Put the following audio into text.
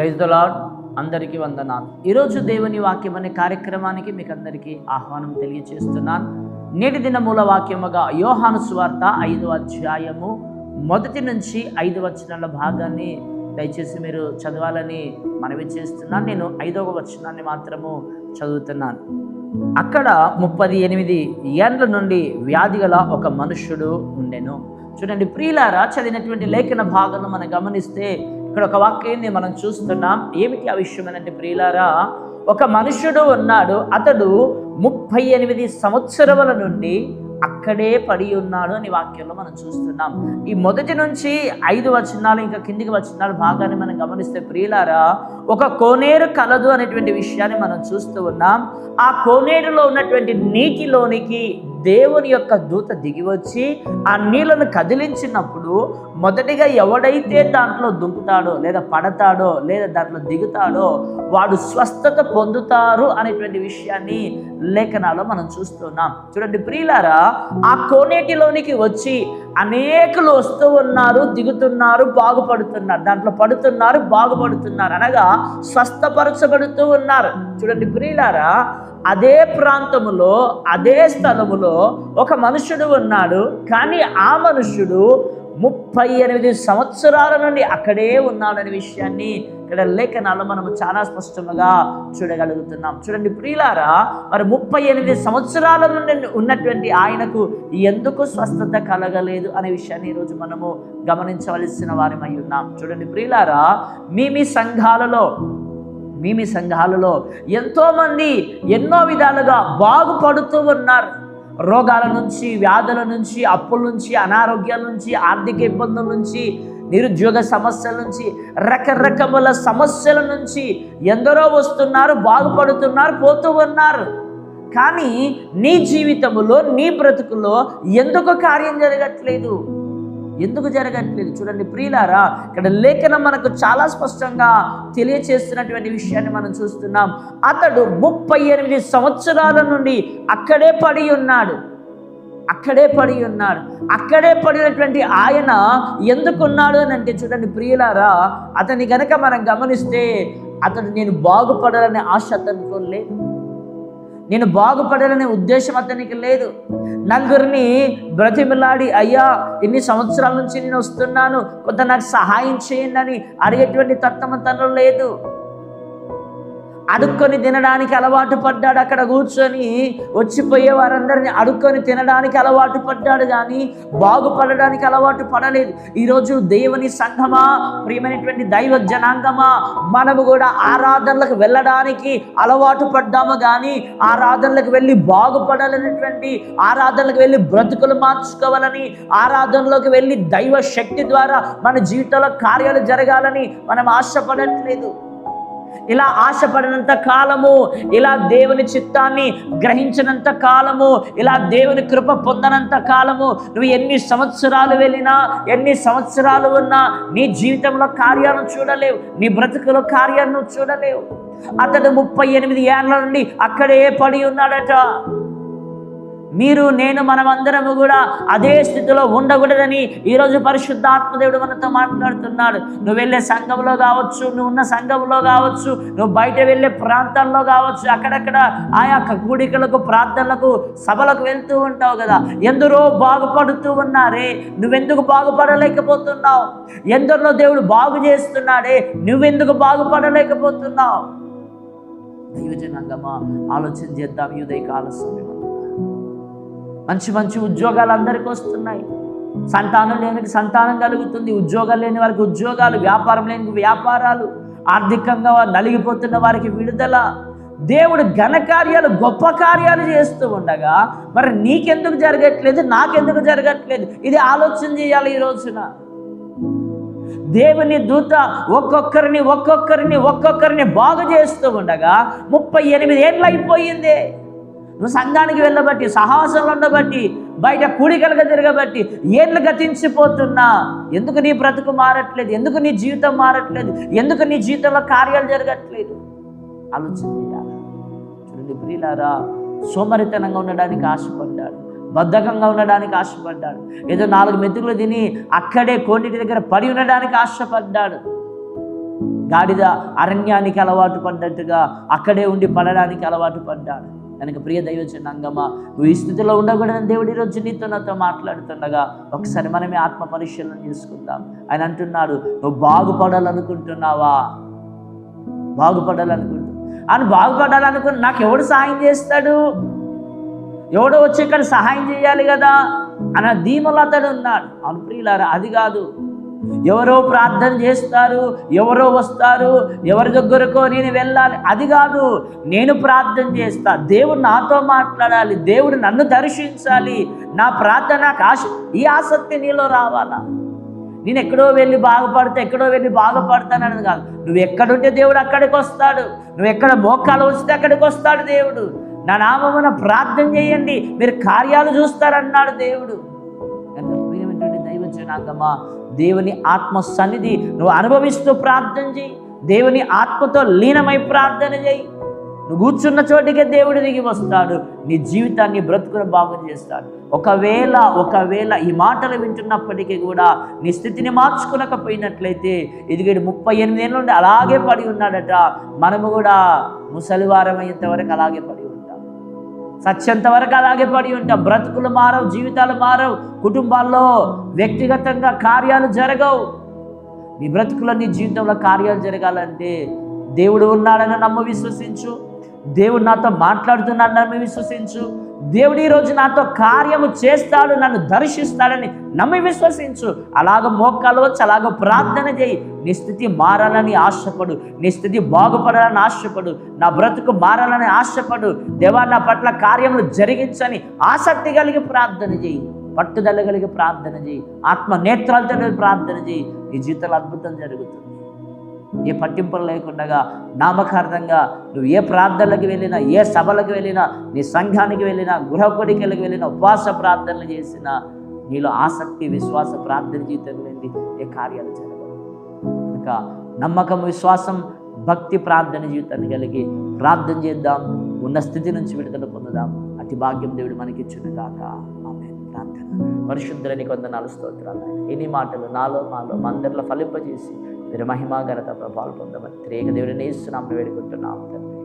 Praise the lord అందరికీ వందనాలు. ఈరోజు దేవుని వాక్యం అనే కార్యక్రమానికి మీకు అందరికీ ఆహ్వానం తెలియజేస్తున్నాను నేటి దిన మూల వాక్యముగా యోహాను స్వార్త ఐదు అధ్యాయము మొదటి నుంచి ఐదు వచనాల భాగాన్ని దయచేసి మీరు చదవాలని మనవి చేస్తున్నాను. నేను ఐదవ వచనాన్ని మాత్రము చదువుతున్నాను. అక్కడ ముప్పది ఎనిమిది ఏండ్ల నుండి వ్యాధి గల ఒక మనుష్యుడు ఉండెను. చూడండి ప్రియులారా చదివినటువంటి లేఖన భాగంలో మనం గమనిస్తే ఇక్కడ ఒక వాక్యాన్ని మనం చూస్తున్నాం. ఏమిటి ఆ విషయం అంటే ప్రియులారా ఒక మనుషుడు ఉన్నాడు అతడు ముప్పై ఎనిమిది సంవత్సరముల నుండి అక్కడే పడి ఉన్నాడు అని వాక్యంలో మనం చూస్తున్నాం. ఈ మొదటి నుంచి ఐదు వచనాలు ఇంకా కిందికి వచనాలు భాగాన్ని మనం గమనిస్తే ప్రియులారా ఒక కోనేరు కలదు అనేటువంటి విషయాన్ని మనం చూస్తూ ఉన్నాం. ఆ కోనేరులో ఉన్నటువంటి నీటిలోనికి దేవుని యొక్క దూత దిగి వచ్చి ఆ నీళ్ళను కదిలించినప్పుడు మొదటిగా ఎవడైతే దాంట్లో దుంకుతాడో లేదా పడతాడో లేదా దాంట్లో దిగుతాడో వాడు స్వస్థత పొందుతారు అనేటువంటి విషయాన్ని లేఖనాలో మనం చూస్తున్నాం. చూడండి ప్రియులారా ఆ కోనేటిలోనికి వచ్చి అనేకులు వస్తూ ఉన్నారు దిగుతున్నారు బాగుపడుతున్నారు. దాంట్లో పడుతున్నారు బాగుపడుతున్నారు అనగా స్వస్థపరచబడుతూ ఉన్నారు. చూడండి ప్రియులారా అదే ప్రాంతములో అదే స్థలములో ఒక మనుషుడు ఉన్నాడు. కానీ ఆ మనుషుడు ముప్పై ఎనిమిది సంవత్సరాల నుండి అక్కడే ఉన్నాడనే విషయాన్ని ఇక్కడ లేఖనాలు మనం చాలా స్పష్టంగా చూడగలుగుతున్నాం. చూడండి ప్రియులారా మరి ముప్పై ఎనిమిది సంవత్సరాల నుండి ఉన్నటువంటి ఆయనకు ఎందుకు స్వస్థత కలగలేదు అనే విషయాన్ని ఈరోజు మనము గమనించవలసిన వారమై ఉన్నాం. చూడండి ప్రియులారా మీ మీ సంఘాలలో మీ మీ సంఘాలలో ఎంతోమంది ఎన్నో విధాలుగా బాగుపడుతూ ఉన్నారు. రోగాల నుంచి వ్యాధుల నుంచి అప్పుల నుంచి అనారోగ్యాల నుంచి ఆర్థిక ఇబ్బందుల నుంచి నిరుద్యోగ సమస్యల నుంచి రకరకముల సమస్యల నుంచి ఎందరో వస్తున్నారు బాగుపడుతున్నారు పోతూ ఉన్నారు. కానీ నీ జీవితంలో నీ బ్రతుకులో ఎందుకు కార్యం జరగట్లేదు? ఎందుకు జరగట్లేదు? చూడండి ప్రియులారా ఇక్కడ లేఖనం మనకు చాలా స్పష్టంగా తెలియచేస్తున్నటువంటి విషయాన్ని మనం చూస్తున్నాం. అతడు ముప్పై ఎనిమిది సంవత్సరాల నుండి అక్కడే పడి ఉన్నాడు. అక్కడే పడి ఉన్నాడు. అక్కడే పడినటువంటి ఆయన ఎందుకున్నాడు అని అంటే చూడండి ప్రియులారా అతని గనక మనం గమనిస్తే అతడు నేను బాగుపడాలనే ఆశ అతనుకోలేదు నేను బాగుపడాలనే ఉద్దేశం అతనికి లేదు. నలుగురిని బ్రతిమిలాడి అయ్యా ఇన్ని సంవత్సరాల నుంచి నేను వస్తున్నాను కొంత నాకు సహాయం చేయండి అని అడిగేటువంటి తత్వం తనలో లేదు. అడుక్కొని తినడానికి అలవాటు పడ్డాడు అక్కడ కూర్చొని. వచ్చిపోయే వారందరిని అడుక్కొని తినడానికి అలవాటు పడ్డాడు కానీ బాగుపడడానికి అలవాటు పడలేదు. ఈరోజు దేవుని సంఘమా ప్రియమైనటువంటి దైవ జనాంగమా మనము కూడా ఆరాధనలకు వెళ్ళడానికి అలవాటు పడ్డాము కానీ ఆరాధనలకు వెళ్ళి బాగుపడాలనేటువంటి ఆరాధనలకు వెళ్ళి బ్రతుకులు మార్చుకోవాలని ఆరాధనలోకి వెళ్ళి దైవ శక్తి ద్వారా మన జీవితంలో కార్యాలు జరగాలని మనం ఆశపడట్లేదు. ఇలా ఆశపడినంత కాలము ఇలా దేవుని చిత్తాన్ని గ్రహించినంత కాలము ఇలా దేవుని కృప పొందనంత కాలము నువ్వు ఎన్ని సంవత్సరాలు వెళ్ళినా ఎన్ని సంవత్సరాలు ఉన్నా నీ జీవితంలో కార్యాలను చూడలేవు నీ బ్రతుకులో కార్యాలను చూడలేవు. అతడు ముప్పై ఎనిమిది ఏళ్ళ నుండి అక్కడే పడి ఉన్నాడట. మీరు నేను మనమందరము కూడా అదే స్థితిలో ఉండకూడదని ఈరోజు పరిశుద్ధాత్మదేవుడు మనతో మాట్లాడుతున్నాడు. నువ్వు వెళ్ళే సంఘంలో కావచ్చు నువ్వు ఉన్న సంఘంలో కావచ్చు నువ్వు బయట వెళ్ళే ప్రాంతాల్లో కావచ్చు అక్కడక్కడ ఆయా కూడికలకు ప్రార్థనలకు సభలకు వెళ్తూ ఉంటావు కదా. ఎందరో బాగుపడుతూ ఉన్నారే నువ్వెందుకు బాగుపడలేకపోతున్నావు? ఎందరిలో దేవుడు బాగు చేస్తున్నాడే నువ్వెందుకు బాగుపడలేకపోతున్నావు? దైవజనంగమా ఆలోచన చేద్దాం యుదయ కాల సమయం మంచి మంచి ఉద్యోగాలు అందరికీ వస్తున్నాయి. సంతానం లేనికి సంతానం కలుగుతుంది. ఉద్యోగాలు లేని వారికి ఉద్యోగాలు వ్యాపారం లేని వ్యాపారాలు ఆర్థికంగా నలిగిపోతున్న వారికి విడుదల. దేవుడు ఘనకార్యాలు గొప్ప కార్యాలు చేస్తూ ఉండగా మరి నీకెందుకు జరగట్లేదు? నాకెందుకు జరగట్లేదు? ఇది ఆలోచన చేయాలి ఈ రోజున. దేవుని దూత ఒక్కొక్కరిని ఒక్కొక్కరిని ఒక్కొక్కరిని బాగు చేస్తూ ఉండగా ముప్పై ఎనిమిది ఏళ్ళు అయిపోయింది. నువ్వు సంఘానికి వెళ్ళబట్టి సాహసంలో ఉండబట్టి బయట కూడికలుగా తిరగబట్టి ఏళ్ళు గతించిపోతున్నా ఎందుకు నీ బ్రతుకు మారట్లేదు? ఎందుకు నీ జీవితం మారట్లేదు? ఎందుకు నీ జీవితంలో కార్యాలు జరగట్లేదు? ఆలోచన చేయాలి? చూడండి ప్రియులారా సోమరితనంగా ఉండడానికి ఆశపడ్డాడు. బద్ధకంగా ఉండడానికి ఆశపడ్డాడు. ఏదో నాలుగు మెతుకులు తిని అక్కడే కోటిటి దగ్గర పడి ఉండడానికి ఆశపడ్డాడు. గాడిద అరణ్యానికి అలవాటు పడ్డట్టుగా అక్కడే ఉండి పడడానికి అలవాటు పడ్డాడు. కనుక ప్రియ దైవచనంగమ్మ నువ్వు ఈ స్థితిలో ఉండకూడదని దేవుడి రోజు నీతో నాతో మాట్లాడుతుండగా ఒకసారి మనమే ఆత్మ పరిశీలన చేసుకుందాం. ఆయన అంటున్నాడు నువ్వు బాగుపడాలనుకుంటున్నావా? బాగుపడాలనుకుంటున్నావు ఆయన బాగుపడాలనుకుని నాకు ఎవడు సహాయం చేస్తాడు? ఎవడో వచ్చి ఇక్కడ సహాయం చేయాలి కదా? అన్న ధీమలో అతడు ఉన్నాడు. అవును ప్రియులారా అది కాదు. ఎవరో ప్రార్థన చేస్తారు ఎవరో వస్తారు ఎవరి దగ్గరకో నేను వెళ్ళాలి. అది కాదు నేను ప్రార్థన చేస్తా. దేవుడు నాతో మాట్లాడాలి దేవుడు నన్ను దర్శించాలి. నా ప్రార్థన నాకు ఆశ ఈ ఆసక్తి నీలో రావాలా? నేను ఎక్కడో వెళ్ళి బాగుపడతా ఎక్కడో వెళ్ళి బాగుపడతానని కాదు. నువ్వు ఎక్కడుంటే దేవుడు అక్కడికి వస్తాడు. నువ్వు ఎక్కడ మోకాలు వస్తే అక్కడికి వస్తాడు దేవుడు. నా నామమున ప్రార్థన చేయండి. మీరు కార్యాలు చూస్తారన్నాడు దేవుడు. దైవ ప్రియమైనటువంటి దేవుని ఆత్మ సన్నిధి నువ్వు అనుభవిస్తూ ప్రార్థన చేయి. దేవుని ఆత్మతో లీనమై ప్రార్థన చేయి. నువ్వు కూర్చున్న చోటికే దేవుడు దిగి వస్తాడు. నీ జీవితాన్ని బ్రతుకును బాగు చేస్తాడు. ఒకవేళ ఒకవేళ ఈ మాటలు వింటున్నప్పటికీ కూడా నీ స్థితిని మార్చుకునకపోయినట్లయితే ఇదిగేడు ముప్పై ఎనిమిది ఏళ్ళ నుండి అలాగే పడి ఉన్నాడట. మనము కూడా ముసలివారం అయ్యేంత వరకు అలాగే పడి సత్యంత వరకు అలాగే పడి ఉంటాం. బ్రతుకులు మారవు జీవితాలు మారవు కుటుంబాల్లో వ్యక్తిగతంగా కార్యాలు జరగవు. నీ బ్రతుకులో నీ జీవితంలో కార్యాలు జరగాలంటే దేవుడు ఉన్నాడని నమ్మ విశ్వసించు. దేవుడు నాతో మాట్లాడుతున్నాడు నమ్మి విశ్వసించు. దేవుడు ఈరోజు నాతో కార్యము చేస్తాడు నన్ను దర్శిస్తాడని నమ్మి విశ్వసించు. అలాగ మోకాలు వచ్చి అలాగ ప్రార్థన చేయి. నీ స్థితి మారాలని ఆశపడు. నీ స్థితి బాగుపడాలని ఆశపడు. నా బ్రతుకు మారాలని ఆశపడు. దేవా నా పట్ల కార్యములు జరిగించని ఆసక్తి కలిగి ప్రార్థన చేయి. పట్టుదల కలిగి ప్రార్థన చేయి. ఆత్మ నేత్రాలతో ప్రార్థన చేయి. నీ జీవితంలో అద్భుతం జరుగుతుంది. ఏ పట్టింపులు లేకుండా నామకార్థంగా నువ్వు ఏ ప్రార్థనలకు వెళ్ళినా ఏ సభలకు వెళ్ళినా నీ సంఘానికి వెళ్ళినా గృహ కొడికలకు వెళ్ళినా ఉపవాస ప్రార్థనలు చేసినా నీలో ఆసక్తి విశ్వాస ప్రార్థన జీవితం లేని ఏ కార్యాలు జరగవు. కనుక నమ్మకం విశ్వాసం భక్తి ప్రార్థన జీవితాన్ని కలిగి ప్రార్థన చేద్దాం. ఉన్న స్థితి నుంచి విడుదల పొందుదాం. అతి భాగ్యం దేవుడు మనకి ఇచ్చిన కాక ఆమె ప్రార్థన. పరిశుద్ధులని కొందనాలు స్తోత్రాలు. ఎన్ని మాటలు నాలో మాలో మా అందరిలో ఫలింపజేసి మీరు మహిమా ఘనత ప్రభావాలు పొందమని త్రేక దేవుడిని ఇస్తున్నాం వేడుకుంటున్నాం తండ్రి